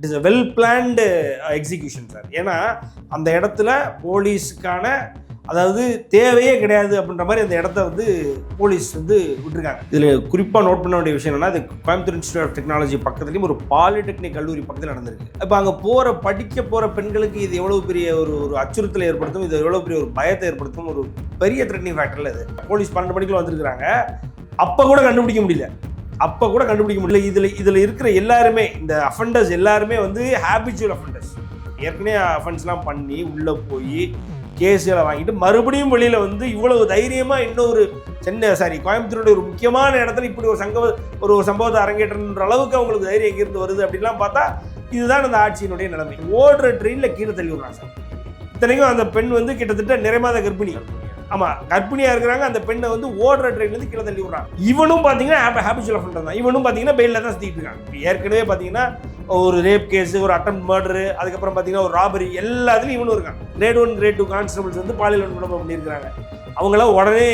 It is a well planned execution sir ஏன்னா அந்த இடத்துல போலீஸுக்கான அதாவது தேவையே கிடையாது அப்படின்ற மாதிரி அந்த இடத்த வந்து போலீஸ் வந்து விட்டுருக்காங்க. இதில் குறிப்பாக நோட் பண்ண வேண்டிய விஷயம் என்னன்னா அது கோயம்புத்தூர் இன்ஸ்டியூட் ஆஃப் டெக்னாலஜி பக்கத்துலேயும் ஒரு பாலிடெக்னிக் கல்லூரி பக்கத்தில் நடந்திருக்கு. இப்போ அங்கே போகிற படிக்க போகிற பெண்களுக்கு இது எவ்வளோ பெரிய ஒரு ஒரு அச்சுறுத்தலை ஏற்படுத்தும் இது எவ்வளோ பெரிய ஒரு பயத்தை ஏற்படுத்தும் ஒரு பெரிய த்ரெட்னிங் ஃபேக்டரில் இது. போலீஸ் பன்னெண்டு மணிக்குள்ள வந்திருக்கிறாங்க. அப்போ கூட கண்டுபிடிக்க முடியல. அப்போ கூட கண்டுபிடிக்க முடியல. இதில் இதில் இருக்கிற எல்லாருமே இந்த அஃபண்டர்ஸ் எல்லாருமே வந்து ஹேபிச்சுவல் அஃபண்டர்ஸ் ஏற்கனவே அஃபென்ஸ்லாம் பண்ணி உள்ளே போய் கேஸுகளை வாங்கிட்டு மறுபடியும் வெளியில் வந்து இவ்வளவு தைரியமாக இன்னொரு சென்னை சாரி கோயம்புத்தூருடைய ஒரு முக்கியமான இடத்துல இப்படி ஒரு சங்க ஒரு சம்பவத்தை அரங்கேற்றன்ற அளவுக்கு அவங்களுக்கு தைரியம் எங்கேருந்து வருது அப்படிலாம் பார்த்தா இதுதான் அந்த ஆட்சியினுடைய நிலைமை. ஓடுற ட்ரெயினில் கீழே தள்ளி விடுறாங்க சார். இத்தனைக்கும் அந்த பெண் வந்து கிட்டத்தட்ட நிறைமாத கர்ப்பிணி. ஆமாம் கர்ப்பிணியாக இருக்கிறாங்க அந்த பெண்ணை வந்து ஓடுற ட்ரெயின்லேருந்து கீழே தள்ளி விடுறாங்க. இவனும் பார்த்தீங்கன்னா ஹேபிச்சுவல் அஃபண்டர் தான் இவனும் பார்த்தீங்கன்னா பெயிலில் தான் சுற்றிட்டு இருக்காங்க. ஏற்கனவே பார்த்தீங்கன்னா ஒரு ரேப் கேஸ் ஒரு அட்டம் மர்டரு அதுக்கப்புறம் பார்த்தீங்கன்னா ஒரு ராபரி எல்லாத்துலையும் இவனும் இருக்கான். Grade one grade two constables வந்து பாலியல் வன்கொடுமை பண்ணியிருக்காங்க அவங்களாம் உடனே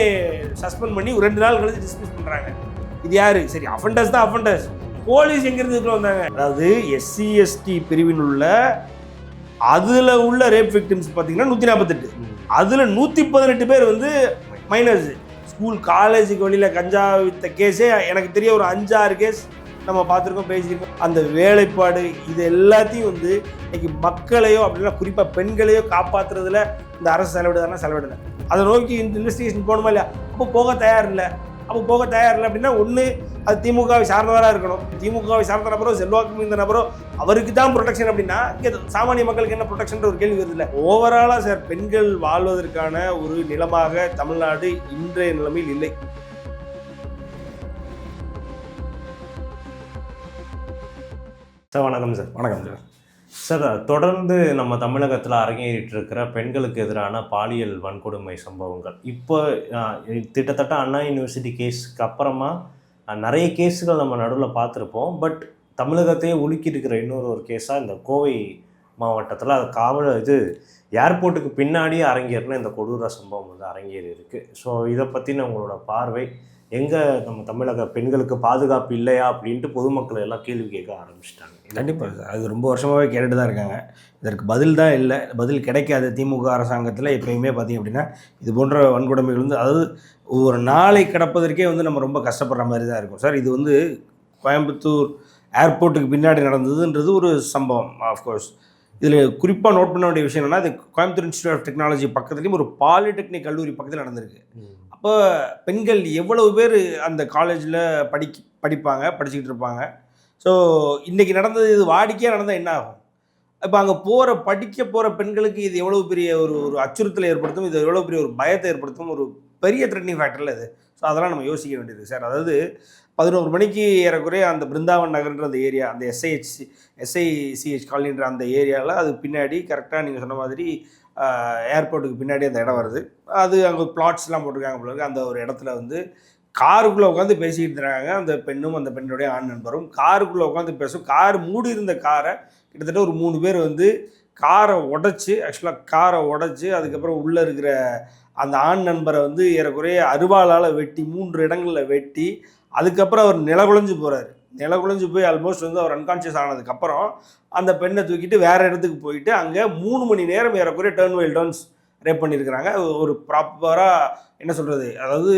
சஸ்பெண்ட் பண்ணி ஒரு ரெண்டு நாள் கழிச்சு டிஸ்மிஸ் பண்ணுறாங்க இது யாரு? சரி அஃபண்டர்ஸ் தான் அஃபண்டர்ஸ் போலீஸ் எங்கிருந்து வந்தாங்க? அதாவது எஸ்சி எஸ்டி பிரிவில் உள்ள அதில் உள்ள ரேப் விக்டிம்ஸ் பார்த்தீங்கன்னா நூற்றி நாற்பத்தெட்டு அதில் நூற்றி பதினெட்டு பேர் வந்து மைனர்ஸ் ஸ்கூல் காலேஜுக்கு வெளியில் கஞ்சா வித்த கேஸே எனக்கு தெரிய ஒரு அஞ்சாறு கேஸ் நம்ம பார்த்துருக்கோம் பேசியிருக்கோம். அந்த வேலைப்பாடு இது எல்லாத்தையும் வந்து இன்னைக்கு மக்களையோ அப்படின்னா குறிப்பாக பெண்களையோ காப்பாற்றுறதுல இந்த அரசு செலவிடுதானா செலவிடலை. அதை நோக்கி இந்த இன்வெஸ்டிகேஷன் போகணுமா இல்லையா? அப்போ போக தயார் இல்லை. அப்போ போக தயார் இல்லை அப்படின்னா ஒன்று அது திமுகவை சார்ந்தவராக இருக்கணும். திமுகவை சார்ந்த நபரோ செல்வாக்கு இந்த நபரோ அவருக்கு தான் ப்ரொடெக்ஷன் அப்படின்னா இங்கே சாமானிய மக்களுக்கு என்ன ப்ரொடெக்ஷன் ஒரு கேள்வி வருது இல்லை ஓவராலாக சார் பெண்கள் வாழ்வதற்கான ஒரு நிலமாக தமிழ்நாடு இன்றைய நிலைமையில் இல்லை. சார் வணக்கம் சார். வணக்கம் சார். சார் தொடர்ந்து நம்ம தமிழகத்தில் அரங்கேறிட்டு இருக்கிற பெண்களுக்கு எதிரான பாலியல் வன்கொடுமை சம்பவங்கள். இப்போ கிட்டத்தட்ட அண்ணா யூனிவர்சிட்டி கேஸ்க்கு அப்புறமா நிறைய கேஸுகள் நம்ம நடுவில் பார்த்துருப்போம். பட் தமிழகத்தையே உலுக்கிட்டு இருக்கிற இன்னொரு ஒரு கேஸாக இந்த கோவை மாவட்டத்தில் அது காவல் இது ஏர்போர்ட்டுக்கு பின்னாடியே அரங்கேறின இந்த கொடூர சம்பவம் வந்து அரங்கேறி இருக்குது ஸோ இதை பற்றின உங்களோட பார்வை எங்கே நம்ம தமிழக பெண்களுக்கு பாதுகாப்பு இல்லையா அப்படின்ட்டு பொதுமக்கள் எல்லாம் கேள்வி கேட்க ஆரம்பிச்சிட்டாங்க. கண்டிப்பாக அது ரொம்ப வருஷமாகவே கேட்டுட்டு தான் இருக்காங்க. இதற்கு பதில் தான் இல்லை. பதில் கிடைக்காது திமுக அரசாங்கத்தில் எப்பயுமே பார்த்தீங்க அப்படின்னா இது போன்ற வன்கொடுமைகள் வந்து அதாவது ஒரு நாளை கிடப்பதற்கே வந்து நம்ம ரொம்ப கஷ்டப்படுற மாதிரி தான் இருக்கும். சார் இது வந்து கோயம்புத்தூர் ஏர்போர்ட்டுக்கு பின்னாடி நடந்ததுன்றது ஒரு சம்பவம் ஆஃப்கோர்ஸ் இதில் குறிப்பாக நோட் பண்ண வேண்டிய விஷயம் என்னன்னா இது கோயம்புத்தூர் இன்ஸ்டியூட் ஆஃப் டெக்னாலஜி பக்கத்துலேயும் ஒரு பாலிடெக்னிக் கல்லூரி பக்கத்தில் நடந்திருக்கு. அப்போ பெண்கள் எவ்வளவு பேர் அந்த காலேஜில் படிக்க படிப்பாங்க படிச்சுக்கிட்டு இருப்பாங்க? ஸோ இன்றைக்கி நடந்தது இது வாடிக்கையாக நடந்தால் என்ன ஆகும்? இப்போ அங்கே போகிற படிக்க போகிற பெண்களுக்கு இது எவ்வளோ பெரிய ஒரு ஒரு அச்சுறுத்தலை ஏற்படுத்தும் இது எவ்வளோ பெரிய ஒரு பயத்தை ஏற்படுத்தும் ஒரு பெரிய த்ரெட்னிங் ஃபேக்டரில் இது. ஸோ அதெல்லாம் நம்ம யோசிக்க வேண்டியது சார். அதாவது பதினோரு மணிக்கு ஏறக்குறைய அந்த பிருந்தாவன் நகர்ன்ற அந்த ஏரியா அந்த எஸ்ஐஹெச் எஸ்ஐசிஹெச் காலனின்ற அந்த ஏரியாவில் அது பின்னாடி கரெக்டாக நீங்கள் சொன்ன மாதிரி ஏர்போர்ட்டுக்கு பின்னாடி அந்த இடம் வருது. அது அங்கே பிளாட்ஸ்லாம் போட்டிருக்காங்க போல அந்த ஒரு இடத்துல வந்து காருக்குள்ளே உட்காந்து பேசிக்கிட்டு இருக்காங்க. அந்த பெண்ணும் அந்த பெண்ணுடைய ஆண் நண்பரும் காருக்குள்ளே உட்காந்து பேசும். கார் மூடி இருந்த காரை கிட்டத்தட்ட ஒரு மூணு பேர் வந்து காரை உடச்சி ஆக்சுவலாக காரை உடச்சி அதுக்கப்புறம் உள்ளே இருக்கிற அந்த ஆண் நண்பரை வந்து ஏறக்குறைய அருவாளால் வெட்டி மூன்று இடங்களில் வெட்டி அதுக்கப்புறம் அவர் நிலகுலைஞ்சு போகிறாரு நிலகுலைஞ்சு போய் ஆல்மோஸ்ட் வந்து அவர் அன்கான்ஷியஸ் ஆனதுக்கப்புறம் அந்த பெண்ணை தூக்கிட்டு வேற இடத்துக்கு போயிட்டு அங்கே மூணு மணி நேரம் ஏறக்குறைய டேர்ன் வைல் டர்ன்ஸ் ரேப் பண்ணியிருக்கிறாங்க ஒரு ப்ராப்பராக என்ன சொல்கிறது அதாவது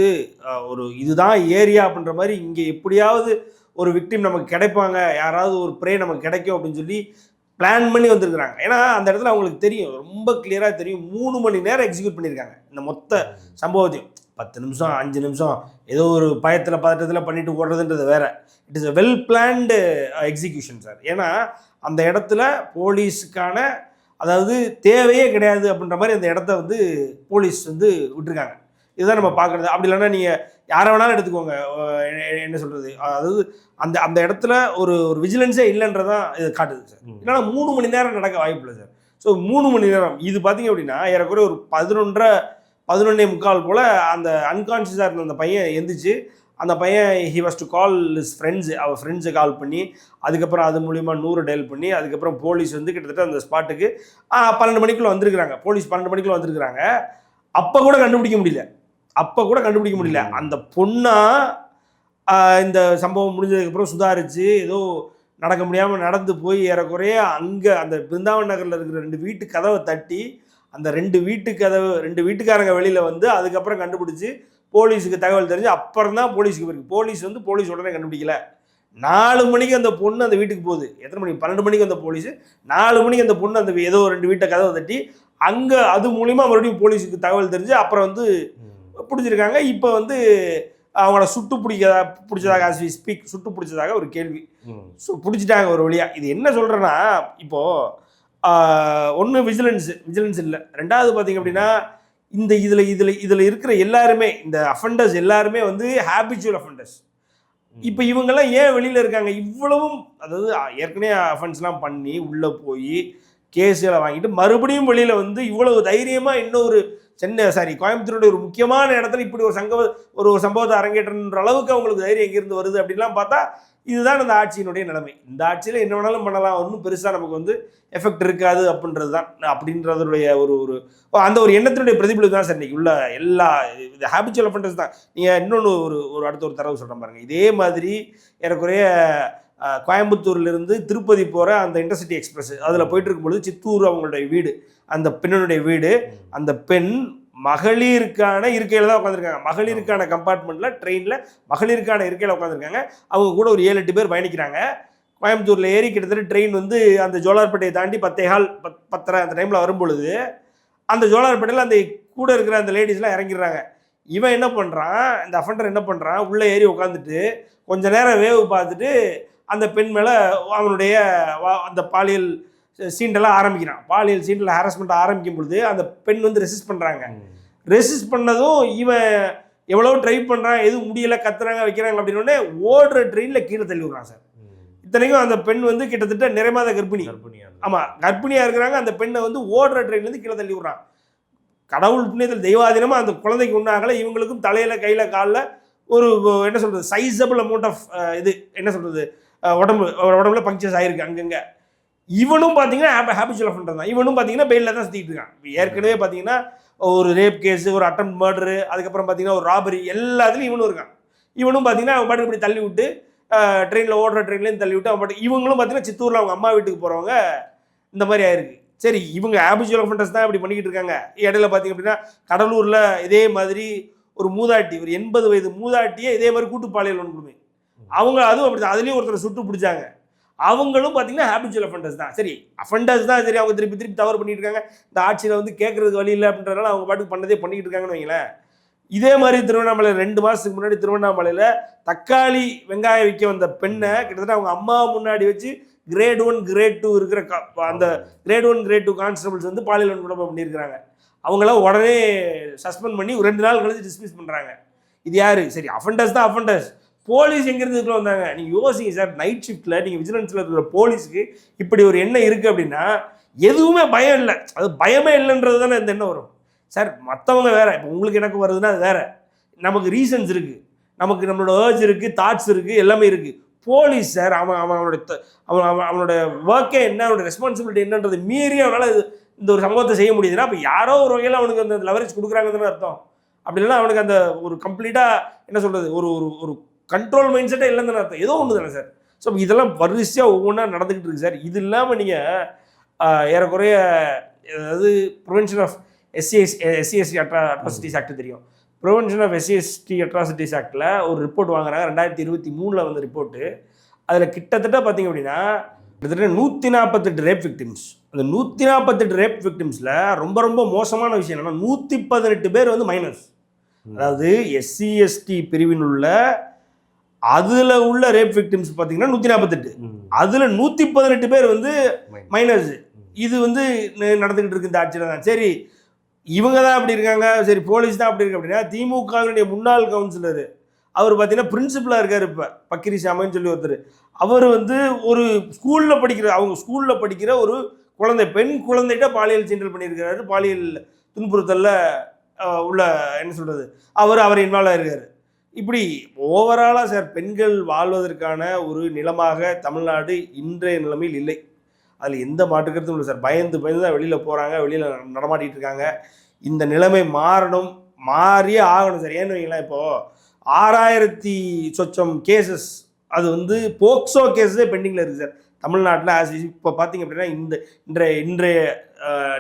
ஒரு இதுதான் ஏரியா அப்படின்ற மாதிரி இங்கே எப்படியாவது ஒரு விக்டிம் நமக்கு கிடைப்பாங்க. யாராவது ஒரு ப்ரே நமக்கு கிடைக்கும் அப்படின்னு சொல்லி பிளான் பண்ணி வந்திருக்கிறாங்க. ஏன்னா அந்த இடத்துல அவங்களுக்கு தெரியும். ரொம்ப கிளியராக தெரியும். மூணு மணி நேரம் எக்ஸிக்யூட் பண்ணியிருக்காங்க இந்த மொத்த சம்பவத்தையும். பத்து நிமிஷம் அஞ்சு நிமிஷம் ஏதோ ஒரு பயத்தில் பதட்டத்தில் பண்ணிட்டு ஓடுறதுன்றது வேற. It is a well planned execution sir ஏன்னா அந்த இடத்துல போலீஸுக்கான அதாவது தேவையே கிடையாது அப்படின்ற மாதிரி அந்த இடத்த வந்து போலீஸ் வந்து விட்டுருக்காங்க. இதுதான் நம்ம பார்க்குறது. அப்படி இல்லைன்னா நீங்கள் யாரை வேணாலும் எடுத்துக்கோங்க. என்ன- சொல்கிறது அதாவது அந்த அந்த இடத்துல ஒரு ஒரு விஜிலன்ஸே இல்லைன்றதான் இது காட்டுது சார். இல்லைன்னா மூணு மணி நேரம் நடக்க வாய்ப்பு இல்லை சார் ஸோ மூணு மணி நேரம். இது பார்த்தீங்க அப்படின்னா ஏறக்குறைய ஒரு பதினொன்றரை பதினொன்னே முக்கால் போல் அந்த அன்கான்ஷியஸாக இருந்த அந்த பையன் எந்திரிச்சு அந்த பையன் he was to call his friends அவர் ஃப்ரெண்ட்ஸை கால் பண்ணி அதுக்கப்புறம் அது மூலிமா நூறு டயல் பண்ணி அதுக்கப்புறம் போலீஸ் வந்து கிட்டத்தட்ட அந்த ஸ்பாட்டுக்கு பன்னெண்டு மணிக்குள்ளே வந்திருக்கிறாங்க. போலீஸ் பன்னெண்டு மணிக்குள்ளே வந்திருக்கிறாங்க. அப்போ கூட கண்டுபிடிக்க முடியல. அப்போ கூட கண்டுபிடிக்க முடியல. அந்த பொண்ணா ஆஹ் இந்த சம்பவம் முடிஞ்சதுக்கப்புறம் சுதாரிச்சு ஏதோ நடக்க முடியாமல் நடந்து போய் ஏறக்குறைய அங்கே அந்த பிருந்தாவன் நகரில் இருக்கிற ரெண்டு வீட்டு கதவை தட்டி அந்த ரெண்டு வீட்டு கதவு ரெண்டு வீட்டுக்காரங்க வெளியில் வந்து அதுக்கப்புறம் கண்டுபிடிச்சி போலீஸுக்கு தகவல் தெரிஞ்சு அப்புறம் தான் போலீஸுக்கு போயிருக்கு. போலீஸ் வந்து போலீஸ் உடனே கண்டுபிடிக்கல. நாலு மணிக்கு அந்த பொண்ணு அந்த வீட்டுக்கு போகுது. எத்தனை மணிக்கு பன்னெண்டு மணிக்கு அந்த போலீஸ். நாலு மணிக்கு அந்த பொண்ணு அந்த ஏதோ ரெண்டு வீட்டை கதவை தட்டி அங்கே அது மூலிமா மறுபடியும் போலீஸுக்கு தகவல் தெரிஞ்சு அப்புறம் வந்து பிடிச்சிருக்காங்க. இப்போ வந்து அவங்கள சுட்டு பிடிக்கதா பிடிச்சதாக ஆஸ் ஸ்பீக் சுட்டு பிடிச்சதாக ஒரு கேள்வி. ஸோ பிடிச்சிட்டாங்க ஒரு வழியாக இது என்ன சொல்கிறேன்னா இப்போது ஒன்று விஜிலன்ஸ் விஜிலன்ஸ் இல்லை. ரெண்டாவது பார்த்தீங்க அப்படின்னா இந்த இதில் இதில் இதில் இருக்கிற எல்லாருமே இந்த அஃபண்டர்ஸ் எல்லாருமே வந்து ஹேபிச்சுவல் அஃபண்டர்ஸ் இப்போ இவங்கெல்லாம் ஏன் வெளியில் இருக்காங்க? இவ்வளவும் அதாவது ஏற்கனவே அஃபென்ஸ்லாம் பண்ணி உள்ளே போய் கேஸுகளை வாங்கிட்டு மறுபடியும் வெளியில் வந்து இவ்வளவு தைரியமாக இன்னொரு சென்னை சாரி கோயம்புத்தூருடைய ஒரு முக்கியமான இடத்துல இப்படி ஒரு சங்க ஒரு ஒரு சம்பவத்தை அரங்கேற்றன்ற அளவுக்கு அவங்களுக்கு தைரியம் எங்கேருந்து வருது அப்படிலாம் பார்த்தா இதுதான் அந்த ஆட்சியினுடைய நிலைமை. இந்த ஆட்சியில் என்ன வேணாலும் பண்ணலாம். ஒன்றும் பெருசாக நமக்கு வந்து எஃபெக்ட் இருக்காது அப்படின்றது தான் அப்படின்றதுடைய ஒரு ஒரு அந்த ஒரு எண்ணத்தினுடைய பிரதிபலிப்பு தான் சார் இன்னைக்கு உள்ள எல்லா இது ஹேபிச்சுவல் அஃபண்டர்ஸ் தான். நீங்கள் இன்னொன்று ஒரு ஒரு அடுத்த ஒரு தரவு சொல்கிறேன் பாருங்கள் இதே மாதிரி ஏறக்குறைய கோயம்புத்தூர்லேருந்து திருப்பதி போகிற அந்த இன்டர்சிட்டி எக்ஸ்பிரஸ் அதில் போயிட்டு இருக்கும்பொழுது சித்தூர் அவங்களுடைய வீடு அந்த பெண்ணுடைய வீடு அந்த பெண் மகளிருக்கான இருக்கையில் தான் உட்காந்துருக்காங்க. மகளிருக்கான கம்பார்ட்மெண்ட்டில் ட்ரெயினில் மகளிருக்கான இருக்கையில் உட்காந்துருக்காங்க. அவங்க கூட ஒரு ஏழு எட்டு பேர் பயணிக்கிறாங்க. கோயம்புத்தூரில் ஏறி கிட்டத்தட்ட ட்ரெயின் வந்து அந்த ஜோலார்பேட்டையை தாண்டி பத்தேகால் பத் பத்தரை அந்த டைமில் வரும்பொழுது அந்த ஜோலார்பேட்டையில் அந்த கூட இருக்கிற அந்த லேடிஸ்லாம் இறங்கிடுறாங்க. இவன் என்ன பண்ணுறான் இந்த அஃபண்டர் என்ன பண்ணுறான் உள்ளே ஏறி உட்காந்துட்டு கொஞ்ச நேரம் வேவு பார்த்துட்டு அந்த பெண் மேலே அவனுடைய வா- அந்த பாலியல் சீண்டெல்லாம் ஆரம்பிக்கிறான். பாலியல் சீண்டில் ஹாரஸ்மெண்ட் ஆரம்பிக்கும் பொழுது அந்த பெண் வந்து ரெசிஸ்ட் பண்ணுறாங்க ரெசிஸ்ட் பண்ணதும் இவன் எவ்வளோ ட்ரை பண்ணுறான் எதுவும் முடியல கத்துறாங்க வைக்கிறாங்க அப்படின்னு உடனே ஓடுற ட்ரெயினில் கீழே தள்ளி விடுறான் சார். இத்தனைக்கும் அந்த பெண் வந்து கிட்டத்தட்ட நிறைமாத கர்ப்பிணி. ஆமாம் கர்ப்பிணியாக இருக்கிறாங்க அந்த பெண்ணை வந்து ஓடுற ட்ரெயின்லேருந்து கீழே தள்ளி விடுறான். கடவுள் புண்ணியத்தில் தெய்வாதீனமாக அந்த குழந்தைக்கு உண்டாகல இவங்களுக்கும் தலையில் கையில் காலில் ஒரு என்ன சொல்கிறது சைஸபிள் அமௌண்ட் ஆஃப் இது என்ன சொல்கிறது உடம்பு உடம்புல பங்க்சர்ஸ் ஆயிருக்கு அங்கங்கே. இவனும் பார்த்தீங்கன்னா ஹேப் ஹேபிச்சுவல் அஃபண்டர் தான் இவனும் பார்த்தீங்கன்னா பெயிலில் தான் சுற்றிட்டு இருக்கான். ஏற்கனவே பார்த்தீங்கன்னா ஒரு ரேப் கேஸ் ஒரு அட்டம் மர்டரு அதுக்கப்புறம் பார்த்தீங்கன்னா ஒரு ராபரி எல்லாத்துலையும் இவனும் இருக்கான். இவனும் பார்த்தீங்கன்னா அவன் பாட்டு இப்படி தள்ளி விட்டு ட்ரெயினில் ஓடுற ட்ரெயின்லேயும் தள்ளி விட்டு அவன் பாட்டு இவங்களும் பார்த்தீங்கன்னா சித்தூரில் அவங்க அம்மா வீட்டுக்கு போகிறவங்க இந்த மாதிரி ஆயிருக்கு. சரி இவங்க ஹேபிச்சுவல் அஃபண்டர்ஸ் தான் இப்படி பண்ணிக்கிட்டு இருக்காங்க. இடையில பார்த்தீங்க அப்படின்னா கடலூரில் இதே மாதிரி ஒரு மூதாட்டி ஒரு எண்பது வயது மூதாட்டியே இதே மாதிரி கூட்டுப்பாளையில் ஒன்று வன்கொடுமை அவங்க அதுவும் அப்படி தான் அதுலேயும் ஒருத்தர் சுட்டு பிடிச்சாங்க. அவங்களும் பார்த்தீங்கன்னா ஹேபிச்சுவல் அஃபண்டர்ஸ் தான். சரி அஃபண்டர்ஸ் தான் சரி அவங்க திருப்பி திருப்பி தவறு பண்ணிட்டு இருக்காங்க இந்த ஆட்சியில் வந்து கேட்கறதுக்கு வழி இல்லை அப்படின்றதுனால அவங்க பாட்டுக்கு பண்ணதே பண்ணிக்கிட்டு இருக்காங்கன்னு வைங்களேன். இதே மாதிரி திருவண்ணாமலை ரெண்டு மாதத்துக்கு முன்னாடி திருவண்ணாமலையில் தக்காளி வெங்காயம் விற்க வந்த பெண்ணை கிட்டத்தட்ட அவங்க அம்மா முன்னாடி வச்சு கிரேட் ஒன் கிரேட் டூ இருக்கிற அந்த grade one grade two constables வந்து பாலியல் வன்கொடுமை பண்ணியிருக்கிறாங்க. அவங்களாம் உடனே சஸ்பெண்ட் பண்ணி ஒரு ரெண்டு நாள் கழிச்சு டிஸ்மிஸ் பண்ணுறாங்க இது யாரு? சரி அஃபண்டர்ஸ் தான் அஃபண்டர்ஸ் போலீஸ் எங்கிருந்துக்குள்ள வந்தாங்க? நீங்கள் யோசிங்க சார் நைட் ஷிஃப்ட்டில் நீங்கள் விஜிலன்ஸில் இருக்கிற போலீஸுக்கு இப்படி ஒரு எண்ணம் இருக்குது அப்படின்னா எதுவுமே பயம் இல்லை. அது பயமே இல்லைன்றது தானே இந்த எண்ணம் வரும். சார் மற்றவங்க வேற. இப்போ உங்களுக்கு எனக்கு வருதுன்னா அது வேற. நமக்கு ரீசன்ஸ் இருக்குது நமக்கு நம்மளோட ஏர்ஜ் இருக்குது தாட்ஸ் இருக்குது எல்லாமே இருக்குது போலீஸ் சார் அவன் அவன் அவனோட அவன் அவன் அவனோட ஒர்க்கே என்ன அவனோட ரெஸ்பான்சிபிலிட்டி என்னன்றது மீறி அவனால் இது இந்த ஒரு சம்பவத்தை செய்ய முடியுதுன்னா அப்போ யாரோ ஒரு வகையில் அவனுக்கு அந்த லெவரேஜ் கொடுக்குறாங்கன்னு அர்த்தம். அப்படி இல்லைன்னா அவனுக்கு அந்த ஒரு கம்ப்ளீட்டாக என்ன சொல்கிறது ஒரு ஒரு ஒரு கண்ட்ரோல் மைண்ட் செட்டே இல்லைன்னு அர்த்தம். ஏதோ ஒன்று தானே சார். ஸோ இதெல்லாம் வரிசையாக ஒவ்வொன்றா நடந்துக்கிட்டு இருக்கு சார். இது இல்லாமல் நீங்கள் ஏறக்குறைய அதாவது prevention of SCS SCST atro atrocities act தெரியும். ப்ரிவென்ஷன் ஆஃப் எஸ்சிஎஸ்டி அட்ராசிட்டிஸ் ஆக்டில் ஒரு ரிப்போர்ட் வாங்குறாங்க. ரெண்டாயிரத்தி இருபத்தி மூணில் வந்த ரிப்போர்ட்டு அதில் கிட்டத்தட்ட பார்த்தீங்க அப்படின்னா கிட்டத்தட்ட நூற்றி நாற்பத்தெட்டு ரேப் விக்டிம்ஸ் அந்த நூற்றி நாற்பத்தெட்டு ரேப் விக்டிம்ஸில் ரொம்ப ரொம்ப மோசமான விஷயம் என்னன்னா நூற்றி பதினெட்டு பேர் வந்து மைனஸ் அதாவது எஸ்சி எஸ்டி பிரிவில் உள்ள அதில் உள்ள ரேப் விக்டிம்ஸ் பார்த்தீங்கன்னா நூற்றி நாற்பத்தெட்டு அதில் நூற்றி பதினெட்டு பேர் வந்து மைனஸ் இது வந்து நடந்துக்கிட்டு இருக்கு இந்த ஆட்சியில் தான். சரி இவங்க தான் அப்படி இருக்காங்க. சரி போலீஸ் தான் அப்படி இருக்கு அப்படின்னா திமுகவினுடைய முன்னாள் கவுன்சிலர் அவர் பார்த்தீங்கன்னா பிரின்சிபலாக இருக்கார் இப்போ. பக்கிரி சாமின்னு சொல்லி ஒருத்தர். அவர் வந்து ஒரு ஸ்கூலில் படிக்கிற அவங்க ஸ்கூலில் படிக்கிற ஒரு குழந்தை பெண் குழந்தைகிட்ட பாலியல் சீண்டல் பண்ணியிருக்கிறாரு. பாலியல் துன்புறுத்தலில் உள்ள என்ன சொல்கிறது அவர் அவர் இன்வால்வ் ஆயிருக்காரு. இப்படி ஓவராலாக சார் பெண்கள் வாழ்வதற்கான ஒரு நிலமாக தமிழ்நாடு இன்றைய நிலைமையில் இல்லை. அதில் எந்த மாற்றுக்கருத்தும் இல்லை சார் பயந்து பயந்து தான் வெளியில் போகிறாங்க வெளியில் நடமாட்டிட்டு இருக்காங்க. இந்த நிலைமை மாறணும் மாறியே ஆகணும் சார் ஏன்னு வைங்களேன் இப்போது ஆறாயிரத்தி சொச்சம் கேசஸ் அது வந்து போக்சோ கேஸே பெண்டிங்கில் இருக்குது சார் தமிழ்நாட்டில் ஆஸ் இப்போ பார்த்தீங்க அப்படின்னா இந்த இன்றைய இன்றைய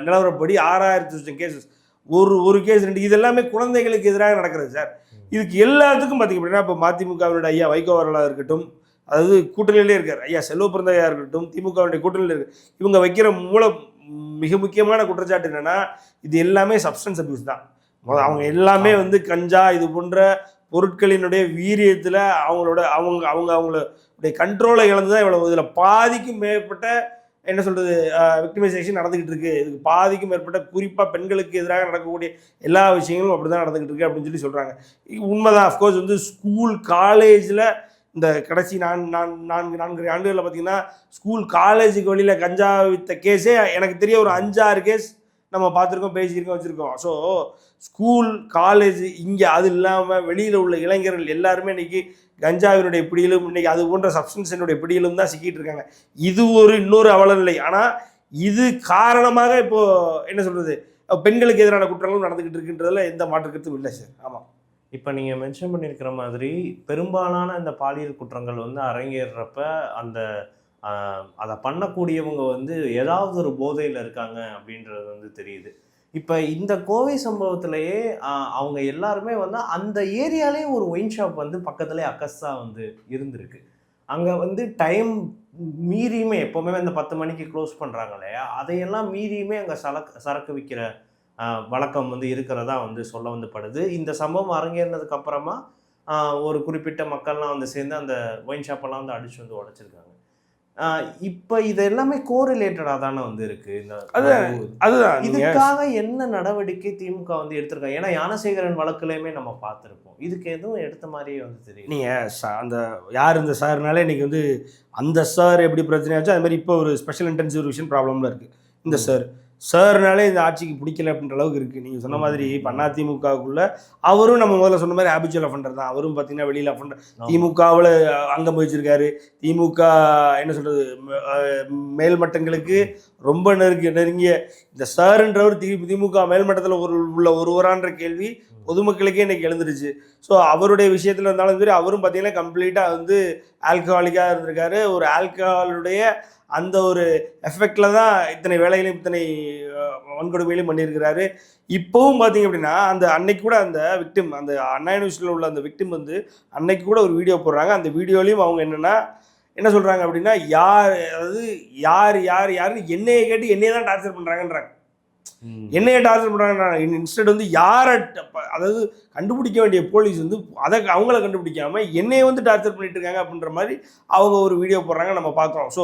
நிலவரப்படி ஆறாயிரத்தி சொச்சம் கேசஸ் ஒரு ஒரு கேஸ் ரெண்டு இது எல்லாமே குழந்தைகளுக்கு எதிராக நடக்கிறது சார் இதுக்கு எல்லாத்துக்கும் பார்த்தீங்க அப்படின்னா இப்போ மதிமுகவினுடைய ஐயா வைகோ அவர்களாக இருக்கட்டும் அதாவது கூட்டணியிலே இருக்கார். ஐயா செல்வ பிறந்தையா இருக்கட்டும் திமுகவுடைய கூட்டணியில் இருக்கு. இவங்க வைக்கிற மூல மிக முக்கியமான குற்றச்சாட்டு என்னன்னா இது எல்லாமே சப்ஸ்டன்ஸ் அபியூஸ் தான். அவங்க எல்லாமே வந்து கஞ்சா இது போன்ற பொருட்களினுடைய வீரியத்தில் அவங்களோட அவங்க அவங்க அவங்களுடைய கண்ட்ரோலை இழந்து தான் இவ்வளோ இதில் பாதிக்கும் மேற்பட்ட என்ன சொல்கிறது விக்டிமைசேஷன் நடந்துக்கிட்டு இருக்கு. இதுக்கு பாதிக்கும் மேற்பட்ட குறிப்பாக பெண்களுக்கு எதிராக நடக்கக்கூடிய எல்லா விஷயங்களும் அப்படி தான் நடந்துக்கிட்டு இருக்கு அப்படின்னு சொல்லி சொல்கிறாங்க உண்மைதான். அஃப்கோர்ஸ் வந்து ஸ்கூல் காலேஜில் இந்த கடைசி நான் நான் நான்கு நான்கு ஆண்டுகளில் பார்த்தீங்கன்னா ஸ்கூல் காலேஜுக்கு வெளியில் கஞ்சா வித்த கேஸே எனக்கு தெரிய ஒரு அஞ்சாறு கேஸ் நம்ம பார்த்துருக்கோம் பேசியிருக்கோம் வச்சுருக்கோம். ஸோ ஸ்கூல் காலேஜ் இங்கே அது இல்லாமல் வெளியில் உள்ள இளைஞர்கள் எல்லாருமே இன்றைக்கி கஞ்சாவினுடைய பிடியிலும் இன்னைக்கு அது போன்ற சப்ஸ்டன்ஸினுடைய பிடியிலும் தான் சிக்கிட்டு இருக்காங்க. இது ஒரு இன்னொரு அவலநிலை. ஆனால் இது காரணமாக இப்போ என்ன சொல்றது? பெண்களுக்கு எதிரான குற்றங்களும் நடந்துகிட்டு இருக்குன்றதுல எந்த மாற்றுக்கத்தும் இல்லை சார் ஆமாம் இப்போ நீங்கள் மென்ஷன் பண்ணியிருக்கிற மாதிரி பெரும்பாலான இந்த பாலியல் குற்றங்கள் வந்து அரங்கேறப்ப அந்த அதை பண்ணக்கூடியவங்க வந்து ஏதாவது ஒரு போதையில் இருக்காங்க அப்படின்றது வந்து தெரியுது. இப்போ இந்த கோவை சம்பவத்திலேயே அவங்க எல்லாருமே வந்து அந்த ஏரியாலே ஒரு ஒயின் ஷாப் வந்து பக்கத்துலேயே அக்கஸ்ஸா வந்து இருந்திருக்கு. அங்கே வந்து டைம் மீறியுமே எப்போவுமே அந்த பத்து மணிக்கு க்ளோஸ் பண்ணுறாங்க இல்லையா? அதையெல்லாம் மீறியுமே அங்கே சரக்கு சரக்கு விற்கிற வழக்கம் வந்து இருக்கிறதா வந்து சொல்ல வந்து படுது. இந்த சம்பவம் அரங்கேறினதுக்கு அப்புறமா ஒரு குறிப்பிட்ட மக்கள்லாம் வந்து சேர்ந்து அந்த ஒயின் ஷாப்பெல்லாம் வந்து அடிச்சு வந்து உடச்சிருக்காங்க. இப்போ இது எல்லாமே கோரிலேட்டடாக தானே வந்து இருக்கு. இந்த அது- அதுதான் இதுக்காக என்ன நடவடிக்கை திமுக வந்து எடுத்திருக்காங்க ஏன்னா ஞானசேகரன் வழக்குலையுமே நம்ம பார்த்துருப்போம். இதுக்கு எதுவும் எடுத்த மாதிரியே வந்து தெரியும் நீங்கள் அந்த யார் இந்த சார்னாலே இன்னைக்கு வந்து அந்த சார் எப்படி பிரச்சனையாச்சோ அது மாதிரி இப்போ ஒரு ஸ்பெஷல் இன்டென்சிவ் ப்ராப்ளம்ல இருக்குது இந்த. சார். சார்னாலே இந்த ஆட்சிக்கு பிடிக்கல அப்படின்ற அளவுக்கு இருக்குது நீங்கள் சொன்ன மாதிரி இப்போ அதிமுகவுக்குள்ள அவரும் நம்ம முதல்ல சொன்ன மாதிரி ஹேபிச்சுவல் அஃபண்டர் தான். அவரும் பார்த்தீங்கன்னா வெளியில் அஃபண்டர் திமுகவில் அங்கம் வகிச்சிருக்காரு திமுக என்ன சொல்கிறது மேல்மட்டங்களுக்கு ரொம்ப நெருங்கி நெருங்கிய இந்த சார்ன்றவர் தி திமுக மேல்மட்டத்தில் ஒரு உள்ள ஒருவரான்ற கேள்வி பொதுமக்களுக்கே இன்னைக்கு எழுந்துருச்சு. ஸோ அவருடைய விஷயத்தில் இருந்தாலும் சரி அவரும் பார்த்தீங்கன்னா கம்ப்ளீட்டாக வந்து ஆல்கஹாலிக்காக இருந்திருக்காரு. ஒரு ஆல்கஹாலுடைய அந்த ஒரு எஃபெக்டில் தான் இத்தனை வேலைகளையும் இத்தனை வன்கொடுமையிலையும் வன்கொடுமைகளையும் பண்ணியிருக்கிறாரு. இப்போவும் பார்த்தீங்க அப்படின்னா அந்த அன்னைக்கு கூட அந்த விக்டிம் அந்த அண்ணா யூனிவர்சிட்டியில் உள்ள அந்த விக்டிம் வந்து அன்னைக்கு கூட ஒரு வீடியோ போடுறாங்க. அந்த வீடியோலையும் அவங்க என்னென்னா என்ன சொல்கிறாங்க அப்படின்னா யார் அதாவது யார் யார் யாருன்னு என்னையை கேட்டு என்னையை தான் டார்ச்சர் பண்ணுறாங்கன்றாங்க என்னைய டார்ச்சர் பண்ணுறாங்க இன்ஸ்டன்ட் வந்து யாரை அதாவது கண்டுபிடிக்க வேண்டிய போலீஸ் வந்து அதை அவங்கள கண்டுபிடிக்காம என்னைய வந்து டார்ச்சர் பண்ணிட்டு இருக்காங்க அப்படின்ற மாதிரி அவங்க ஒரு வீடியோ போடுறாங்க நம்ம பார்க்குறோம். ஸோ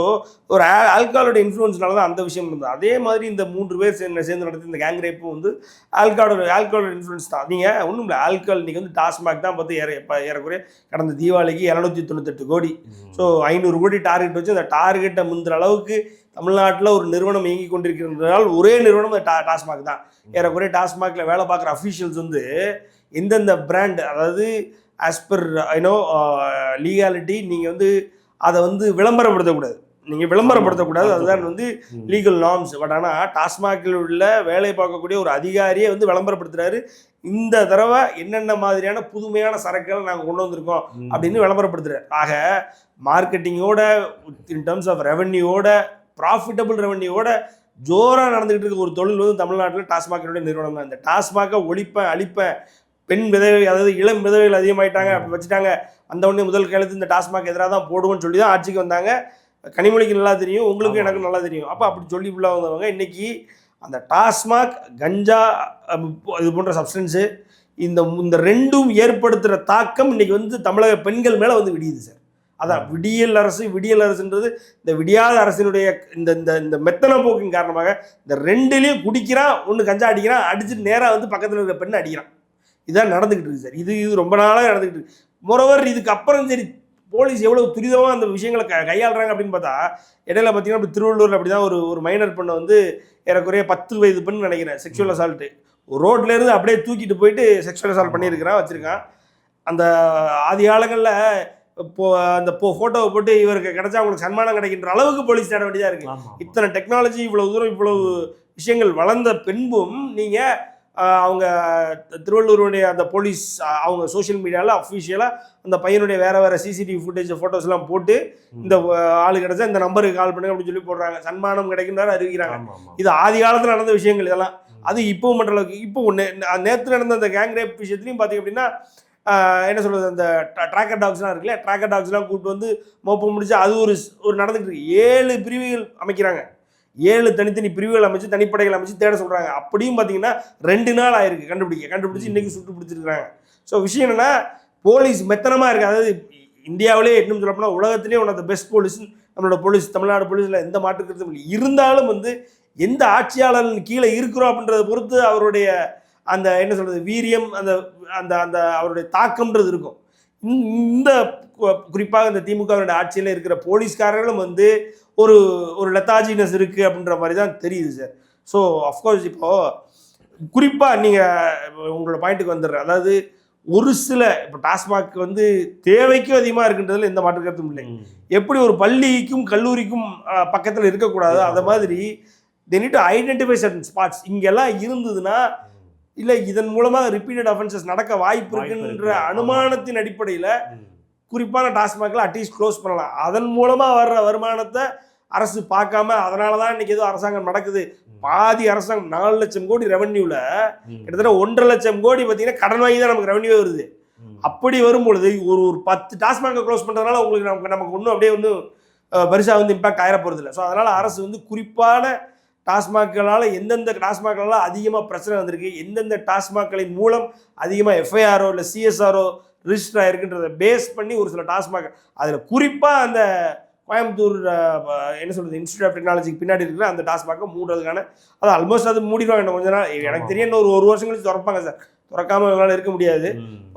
ஒரு ஆ- ஆல்கஹாலோட இன்ஃப்ளூயன்ஸ்னால தான் அந்த விஷயம் இருந்தது அதே மாதிரி இந்த மூன்று பேர் சேர்ந்து சேர்ந்து நடத்தி இந்த கேங் ரேப்பும் வந்து ஆல்கஹாலோட ஆல்கஹாலோட இன்ஃப்ளூயன்ஸ் தான். நீங்கள் ஒன்றும் இல்லை ஆல்கஹால் இன்னைக்கு வந்து டாஸ்மாக் தான் பார்த்து ஏற இப்போ ஏறக்குறைய கடந்த தீபாவளிக்கு இரநூத்தி தொண்ணூத்தெட்டு கோடி. ஸோ ஐநூறு கோடி டார்கெட் வச்சு அந்த டார்கெட்டை முந்துற அளவுக்கு தமிழ்நாட்டில் ஒரு நிறுவனம் இயங்கி கொண்டிருக்கிறதால் ஒரே நிறுவனம் டா டாஸ்மாக் தான். ஏறக்குறைய டாஸ்மாகில் வேலை பார்க்குற அஃபீஷியல்ஸ் வந்து எந்தெந்த பிராண்ட் அதாவது ஆஸ் பர் ஐனோ லீகாலிட்டி நீங்கள் வந்து அதை வந்து விளம்பரப்படுத்தக்கூடாது. நீங்கள் விளம்பரப்படுத்தக்கூடாது. அதுதான் வந்து. லீகல் நார்ம்ஸ் பட் ஆனால் டாஸ்மாகில் உள்ள வேலை பார்க்கக்கூடிய ஒரு அதிகாரியை வந்து விளம்பரப்படுத்துறாரு. இந்த தடவை என்னென்ன மாதிரியான புதுமையான சரக்குகளை நாங்கள் கொண்டு வந்திருக்கோம். அப்படின்னு விளம்பரப்படுத்துறாரு. ஆக மார்க்கெட்டிங்கோட இன் டர்ம்ஸ் ஆஃப் ரெவன்யூவோட ப்ராஃபிட்டபிள் ரெவன்யூவோட ஜோராக நடந்துகிட்டு இருக்க ஒரு தொழில் வந்து தமிழ்நாட்டில் டாஸ்மாகினுடைய நிறுவனம் தான். இந்த டாஸ்மாகை ஒழிப்பேன் அழிப்பேன் பெண் விதவை அதாவது இளம் விதவைகள் அதிகமாயிட்டாங்க அப்படி வச்சுட்டாங்க. அந்த உடனே முதல் கையெழுத்து இந்த டாஸ்மாக் எதிராக தான் போடுவோம்னு சொல்லி தான் ஆட்சிக்கு வந்தாங்க. கனிமொழிக்கு நல்லா தெரியும் உங்களுக்கும். எனக்கும் நல்லா தெரியும். அப்போ அப்படி சொல்லி உள்ள வந்தவங்க இன்னைக்கு அந்த டாஸ்மாக் கஞ்சா இது போன்ற சப்ஸ்டன்ஸு இந்த இந்த ரெண்டும் ஏற்படுத்துகிற தாக்கம் இன்னைக்கு வந்து தமிழக பெண்கள் மேலே வந்து விடியுது சார். அதான் விடியல் அரசு விடியல் அரசுன்றது இந்த விடியாத அரசினுடைய இந்த இந்த இந்த மெத்தன போக்கின் காரணமாக இந்த ரெண்டுலேயும் குடிக்கிறான் ஒன்று கஞ்சா அடிக்கிறான் அடிச்சுட்டு நேராக வந்து பக்கத்தில் இருக்கிற பெண்ணை அடிக்கிறான். இதான் நடந்துக்கிட்டு இருக்கு சார். இது இது ரொம்ப நாளாக நடந்துக்கிட்டு இருக்கு. மொரவர் இதுக்கு அப்புறம் சரி போலீஸ் எவ்வளோ துரிதமாக அந்த விஷயங்களை க கையாளுறாங்க அப்படின்னு பார்த்தா இடையில பார்த்தீங்கன்னா இப்படி திருவள்ளூரில் அப்படி தான் ஒரு ஒரு மைனர் பெண்ணை வந்து ஏறக்குறைய பத்து வயது பெண் நினைக்கிறேன் செக்ஷுவல் அசால்ட்டு ரோட்ல இருந்து அப்படியே தூக்கிட்டு போயிட்டு செக்ஷுவல் அசால்ட் பண்ணியிருக்கிறான் வச்சிருக்கான். அந்த ஆதி காலங்களில் இப்போ அந்த போ ஃபோட்டோவை போட்டு இவருக்கு கிடைச்சா அவங்களுக்கு சன்மானம் கிடைக்கின்ற அளவுக்கு போலீஸ் தேட வேண்டியதாக இருக்கு. இத்தனை டெக்னாலஜி இவ்வளவு தூரம் இவ்வளவு விஷயங்கள் வளர்ந்த பின்பும் நீங்கள் அவங்க திருவள்ளூருடைய அந்த போலீஸ் அவங்க சோஷியல் மீடியாவில் அஃபிஷியலாக அந்த பையனுடைய வேற வேற சிசிடிவி ஃபுட்டேஜ் ஃபோட்டோஸ்லாம் போட்டு இந்த ஆளு கிடைச்சா இந்த நம்பருக்கு கால் பண்ணுங்க அப்படின்னு சொல்லி போடுறாங்க. சன்மானம் கிடைக்கின்றாரு அறிவிக்கிறாங்க இது ஆதி காலத்தில் நடந்த விஷயங்கள் இதெல்லாம். அது இப்போ மற்ற அளவுக்கு இப்போ நேற்று நடந்த அந்த கேங் ரேப் விஷயத்துலையும் பார்த்தீங்க அப்படின்னா என்ன சொல்றது அந்த ட்ராக்கர் டாக்ஸ்லாம் இருக்குல்ல ட்ராக்கர் டாக்ஸ்லாம் கூப்பிட்டு வந்து மோப்பம் முடிச்சு அது ஒரு ஒரு நடந்துட்டு இருக்கு. ஏழு பிரிவுகள் அமைக்கிறாங்க. ஏழு தனித்தனி பிரிவுகள் அமைச்சு தனிப்படைகள் அமைச்சு தேட சொல்றாங்க. அப்படியும் பார்த்தீங்கன்னா ரெண்டு நாள் ஆயிருக்கு கண்டுபிடிக்க கண்டுபிடிச்சு இன்னைக்கு சுட்டு பிடிச்சிருக்காங்க ஸோ விஷயம் என்னன்னா போலீஸ் மெத்தனமா இருக்கு. அதாவது இந்தியாவிலே இன்னும் சொல்லப்போனால் உலகத்திலே one of the best police நம்மளோட போலீஸ் தமிழ்நாடு போலீஸில் எந்த மாற்று கருத்தும் இல்லை. இருந்தாலும் வந்து எந்த ஆட்சியாளரின் கீழே இருக்கிறோம் அப்படின்றத பொறுத்து அவருடைய அந்த என்ன சொல்றது வீரியம் அந்த அந்த அந்த அவருடைய தாக்கம்ன்றது இருக்கும். இந்த- குறிப்பாக இந்த திமுகவினுடைய ஆட்சியில் இருக்கிற போலீஸ்காரர்களும் வந்து ஒரு ஒரு லெத்தாஜினஸ் இருக்கு அப்படின்ற மாதிரி தான் தெரியுது சார். ஸோ அஃப்கோர்ஸ் இப்போ குறிப்பாக நீங்கள் உங்களோட பாயிண்ட்டுக்கு வந்துடுறேன். அதாவது ஒரு சில இப்போ டாஸ்மாக் வந்து தேவைக்கும் அதிகமாக இருக்குன்றதுல எந்த மாற்று கருத்தும் இல்லை. எப்படி ஒரு பள்ளிக்கும் கல்லூரிக்கும் பக்கத்தில் இருக்கக்கூடாதோ அந்த மாதிரி they need to identify certain spots இங்கெல்லாம் இருந்ததுன்னா இல்லை இதன் மூலமாக ரிப்பீட்டட் அஃபென்சஸ் நடக்க வாய்ப்பு இருக்குன்ற. அனுமானத்தின் அடிப்படையில். குறிப்பான டாஸ்மாகில் அட்லீஸ்ட் க்ளோஸ் பண்ணலாம் அதன் மூலமாக வர்ற வருமானத்தை அரசு பார்க்காம அதனால தான் இன்னைக்கு ஏதோ அரசாங்கம் நடக்குது பாதி அரசாங்கம் நாலு லட்சம் கோடி ரெவன்யூவில். கிட்டத்தட்ட ஒன்றரை லட்சம் கோடி பார்த்தீங்கன்னா கடன் வாங்கி தான் நமக்கு ரெவன்யூ வருது. அப்படி வரும்பொழுது ஒரு ஒரு பத்து டாஸ்மாகை க்ளோஸ் பண்ணுறதுனால உங்களுக்கு நமக்கு நமக்கு ஒன்றும் அப்படியே ஒன்றும் பெருசாக வந்து இம்பாக்ட் ஆயிட போகிறது இல்லை ஸோ அதனால் அரசு வந்து குறிப்பான டாஸ்மாக்களால் எந்தெந்த டாஸ்மாக்களால் அதிகமாக பிரச்சனை வந்திருக்கு எந்தெந்த டாஸ்மாக்களின் மூலம் அதிகமாக எஃப்ஐஆரோ இல்லை சிஎஸ்ஆரோ ரிஜிஸ்டர் ஆயிருக்குன்றதை பேஸ் பண்ணி ஒரு சில டாஸ்மாக் அதில் குறிப்பாக அந்த கோயம்புத்தூர் என்ன சொல்கிறது இன்ஸ்டியூட் ஆஃப் டெக்னாலஜிக்கு பின்னாடி இருக்கிற அந்த டாஸ்மாக்கை மூடுறதுக்கான அது ஆல்மோஸ்ட் அது மூடிடுவாங்க இன்னும் கொஞ்ச நாள். எனக்கு தெரியும் இன்னும் ஒரு ஒரு வருஷம் கழிச்சு திறப்பாங்க சார். திறக்காம இவங்களால இருக்க முடியாது.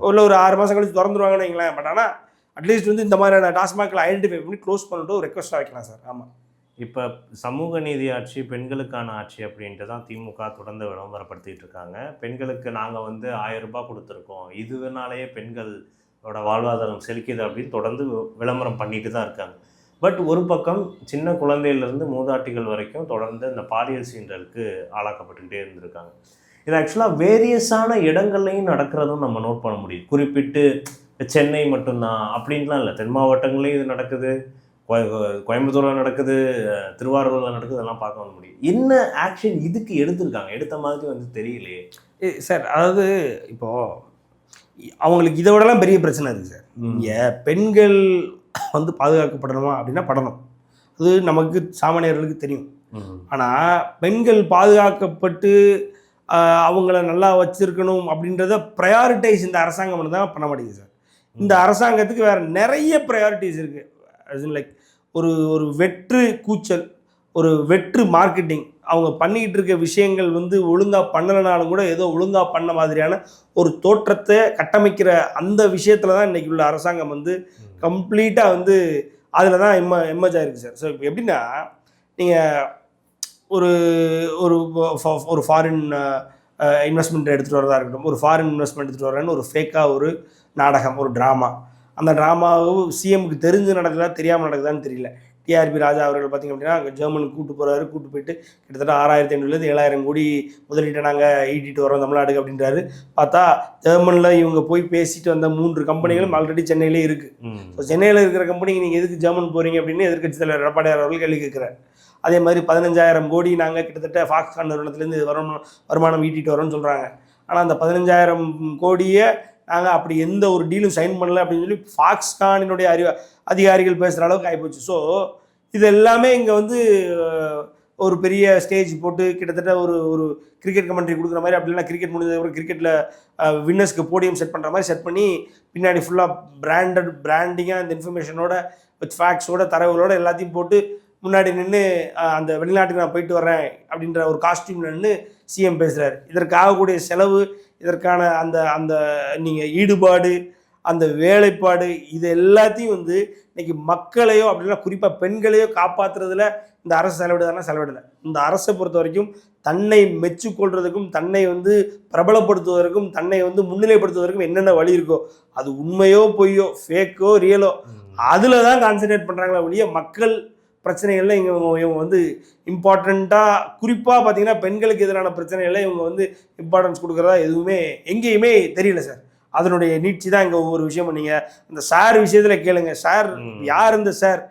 உள்ள ஒரு ஆறு மாதம் கழிச்சு திறந்துருவாங்கன்னு வைங்களேன். பட் ஆனால் அட்லீஸ்ட் வந்து இந்த மாதிரியான டாஸ்மாக்களை ஐடென்டிஃபை பண்ணி க்ளோஸ் பண்ணிட்டு ஒரு ரெக்வஸ்ட்டாக வைக்கலாம் சார். ஆமாம் இப்போ சமூக நீதி ஆட்சி பெண்களுக்கான ஆட்சி அப்படின்ட்டு தான் திமுக தொடர்ந்து விளம்பரப்படுத்திகிட்டு இருக்காங்க. பெண்களுக்கு நாங்கள் வந்து ஆயிரம் ரூபாய் கொடுத்துருக்கோம். இதுனாலேயே பெண்களோட வாழ்வாதாரம் செலுக்கிது அப்படின்னு தொடர்ந்து விளம்பரம் பண்ணிட்டு தான் இருக்காங்க. பட் ஒரு பக்கம் சின்ன குழந்தையிலேருந்து மூதாட்டிகள் வரைக்கும் தொடர்ந்து இந்த பாலியல் சீண்டலுக்கு ஆளாக்கப்பட்டுக்கிட்டே இருந்திருக்காங்க. இது ஆக்சுவலாக வேரியஸான இடங்கள்லையும் நடக்கிறதும் நம்ம நோட் பண்ண முடியும். குறிப்பிட்டு சென்னை மட்டும்தான் அப்படின்லாம் இல்லை. தென் மாவட்டங்களையும் இது நடக்குது. கோயம்புத்தூர்ல நடக்குது திருவாரூர்ல நடக்குது அதெல்லாம் பார்க்க முடியும். என்ன ஆக்ஷன் இதுக்கு எடுத்திருக்காங்க? எடுத்த மாதிரி வந்து தெரியலையே. சார் அதாவது இப்போ அவங்களுக்கு இதை விடலாம் பெரிய பிரச்சனை இருக்குது சார். இங்கே பெண்கள் வந்து பாதுகாக்கப்படணுமா அப்படின்னா படணும். அது நமக்கு சாமானியர்களுக்கு தெரியும். ஆனால் பெண்கள் பாதுகாக்கப்பட்டு அவங்கள நல்லா வச்சிருக்கணும் அப்படின்றத ப்ரையாரிட்டைஸ் இந்த அரசாங்கம் தான் பண்ண மாட்டேங்குது சார். இந்த அரசாங்கத்துக்கு வேற நிறைய ப்ரையாரிட்டிஸ் இருக்குது லைக் ஒரு ஒரு வெற்று கூச்சல் ஒரு வெற்று மார்க்கெட்டிங் அவங்க பண்ணிக்கிட்டு இருக்க விஷயங்கள் வந்து ஒழுங்காக பண்ணலைனாலும் கூட ஏதோ ஒழுங்காக பண்ண மாதிரியான ஒரு தோற்றத்தை கட்டமைக்கிற அந்த விஷயத்தில் தான் இன்னைக்கு உள்ள அரசாங்கம் வந்து கம்ப்ளீட்டாக வந்து அதில் தான் எம்ம எம்மஜ் ஆயிருக்கு சார் ஸோ இப்போ எப்படின்னா நீங்கள் ஒரு ஒரு ஒரு ஃபாரின் இன்வெஸ்ட்மெண்ட் எடுத்துகிட்டு வரதா இருக்கட்டும் ஒரு ஃபாரின் இன்வெஸ்ட்மெண்ட் எடுத்துகிட்டு வரேன்னு ஒரு ஃபேக்காக ஒரு நாடகம் ஒரு ட்ராமா அந்த ட்ராமாவும் சிஎம்க்கு தெரிஞ்சு நடக்குதா தெரியாமல் நடக்குதான்னு தெரியல. டிஆர்பி ராஜா அவர்கள் பார்த்திங்க அப்படின்னா அங்கே ஜெர்மனுக்கு கூட்டு போகிறாரு கூட்டு போயிட்டு கிட்டத்தட்ட ஆறாயிரத்தி ஐநூறுலேருந்து ஏழாயிரம் கோடி முதலீட்டை நாங்கள் ஈட்டிட்டு வரோம் தமிழ்நாடுக்கு அப்படின்றாரு. பார்த்தா ஜெர்மனில் இவங்க போய் பேசிட்டு வந்த மூன்று கம்பெனிகளும் ஆல்ரெடி சென்னையிலே இருக்குது. ஸோ சென்னையில் இருக்கிற கம்பெனிக்கு நீங்கள் எதுக்கு ஜெர்மன் போகிறீங்க அப்படின்னு எதிர்க்கட்சி தலைவர் எடப்பாடியார் அவர்கள் கேள்வி கேட்குறாரு. அதே மாதிரி பதினஞ்சாயிரம் கோடி நாங்கள் கிட்டத்தட்ட ஃபாக்ஸ்கான் நிறுவனத்துலேருந்து வருமானம் வருமானம் ஈட்டிட்டு வரோம்னு சொல்கிறாங்க ஆனால் அந்த பதினஞ்சாயிரம் கோடியை நாங்கள் அப்படி எந்த ஒரு டீலும் சைன் பண்ணல அப்படின்னு சொல்லி ஃபாக்ஸ்கானினுடைய அறிவு அதிகாரிகள் பேசுகிற அளவுக்கு ஆகிப்போச்சு ஸோ இது எல்லாமே இங்கே வந்து ஒரு பெரிய ஸ்டேஜ் போட்டு கிட்டத்தட்ட ஒரு ஒரு கிரிக்கெட் கமெண்ட்ரி கொடுக்குற மாதிரி அப்படி இல்லைனா கிரிக்கெட் முடிஞ்சதுக்கப்புறம் கிரிக்கெட்டில் வின்னர்ஸ்க்கு போடியம் செட் பண்ணுற மாதிரி செட் பண்ணி பின்னாடி ஃபுல்லாக பிராண்டட் பிராண்டிங்காக அந்த இன்ஃபர்மேஷனோட வித் ஃபேக்ட்ஸோட தரவுகளோட எல்லாத்தையும் போட்டு முன்னாடி நின்று அந்த வெளிநாட்டுக்கு நான் போயிட்டு வரேன் அப்படின்ற ஒரு காஸ்டியூம் நின்று சிஎம் பேசுகிறார் இதற்கு ஆகக்கூடிய செலவு இதற்கான அந்த அந்த நீங்கள் ஈடுபாடு அந்த வேலைப்பாடு இது எல்லாத்தையும் வந்து இன்னைக்கு மக்களையோ அப்படின்னா குறிப்பாக பெண்களையோ காப்பாற்றுறதுல இந்த அரசு செலவிடுதானா செலவிடலை இந்த அரசை பொறுத்த வரைக்கும் தன்னை மெச்சுக்கொள்றதுக்கும் தன்னை வந்து பிரபலப்படுத்துவதற்கும் தன்னை வந்து முன்னிலைப்படுத்துவதற்கும் என்னென்ன வழி இருக்கோ அது உண்மையோ பொய்யோ ஃபேக்கோ ரியலோ. அதில் தான் கான்சென்ட்ரேட் பண்ணுறாங்களே ஒழிய மக்கள் பிரச்சனைகளில் இங்கே இவங்க இவங்க வந்து இம்பார்ட்டண்ட்டாக குறிப்பாக பார்த்தீங்கன்னா பெண்களுக்கு எதிரான பிரச்சனைகளை இவங்க வந்து இம்பார்ட்டன்ஸ் கொடுக்குறதா எதுவுமே எங்கேயுமே தெரியல சார். அதனுடைய நீட்சி தான் இங்கே ஒவ்வொரு விஷயம் நீங்கள் இந்த சார் விஷயத்தில் கேளுங்க. சார். யார் இந்த சார்?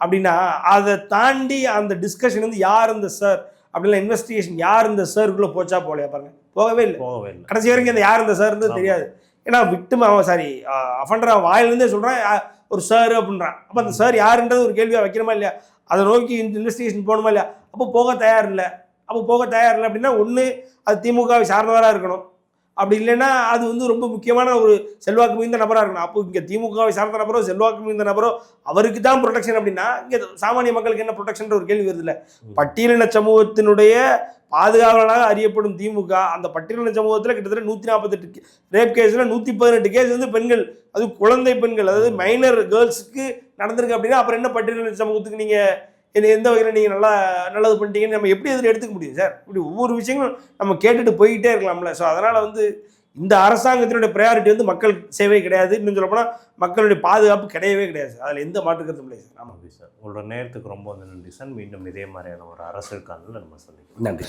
அப்படின்னா அதை தாண்டி அந்த டிஸ்கஷன் வந்து யார் இந்த சார்? அப்படின்னா இன்வெஸ்டிகேஷன் யார் இந்த சாருக்குள்ளே போச்சா போலையா பாருங்க. போகவே இல்லை. போகவே இல்லை. கடைசி வரைக்கும் இந்த யார் இந்த சார்னு ஆமா. தெரியாது. ஏன்னா விக்டிம் அவன் சாரி அஃபண்டர் அவன் வாயிலிருந்தே சொல்கிறான் ஒரு சார் அப்படின்றான். அப்போ அந்த சார் யாருன்றது ஒரு கேள்வியாக வைக்கணுமா இல்லையா? அதை நோக்கி இன்வெஸ்டிகேஷன் போகணுமா இல்லையா? அப்போ போக தயார் இல்லை அப்போ போக தயார் இல்லை அப்படின்னா ஒன்று அது திமுகவை சார்ந்தவராக இருக்கணும். அப்படி இல்லைன்னா அது வந்து ரொம்ப முக்கியமான ஒரு செல்வாக்கு மிகுந்த நபராக இருக்கணும். அப்போ இங்கே திமுகவை சார்ந்த நபரோ செல்வாக்கு மிகுந்த நபரோ அவருக்கு தான் ப்ரொடெக்ஷன் அப்படின்னா இங்கே சாமானிய மக்களுக்கு என்ன ப்ரொடெக்ஷன் ஒரு கேள்வி வருது இல்லை? பட்டியலின சமூகத்தினுடைய பாதுகாவலனாக அறியப்படும் திமுக அந்த பட்டியலின சமூகத்தில் கிட்டத்தட்ட நூற்றி நாற்பத்தெட்டு ரேப் கேஸில் நூற்றி பதினெட்டு கேஸ் வந்து பெண்கள் அது குழந்தை பெண்கள் அதாவது மைனர் கேர்ள்ஸுக்கு நடந்திருக்கு அப்படின்னா அப்புறம் என்ன பட்டியலின சமூகத்துக்கு நீங்கள் என்ன எந்த வகையில் நீங்கள் நல்லா நல்லது பண்ணிட்டீங்கன்னு நம்ம எப்படி அதில் எடுத்துக்க முடியும் சார் இப்படி ஒவ்வொரு விஷயங்களும் நம்ம கேட்டுட்டு போய்கிட்டே இருக்கலாம்ல. ஸோ அதனால் வந்து இந்த அரசாங்கத்தினுடைய ப்ரையாரிட்டி வந்து மக்கள் சேவை கிடையாது. இன்னும் சொல்லப்போனால் மக்களுடைய பாதுகாப்பு கிடையவே கிடையாது அதில் எந்த மாற்று கருத்தும் இல்லை சார் ஆமாம் சார். உங்களோட நேரத்துக்கு ரொம்ப நன்றி சார். மீண்டும் இதே மாதிரியான ஒரு அரசியல் காலில் நம்ம சந்திக்கலாம். நன்றி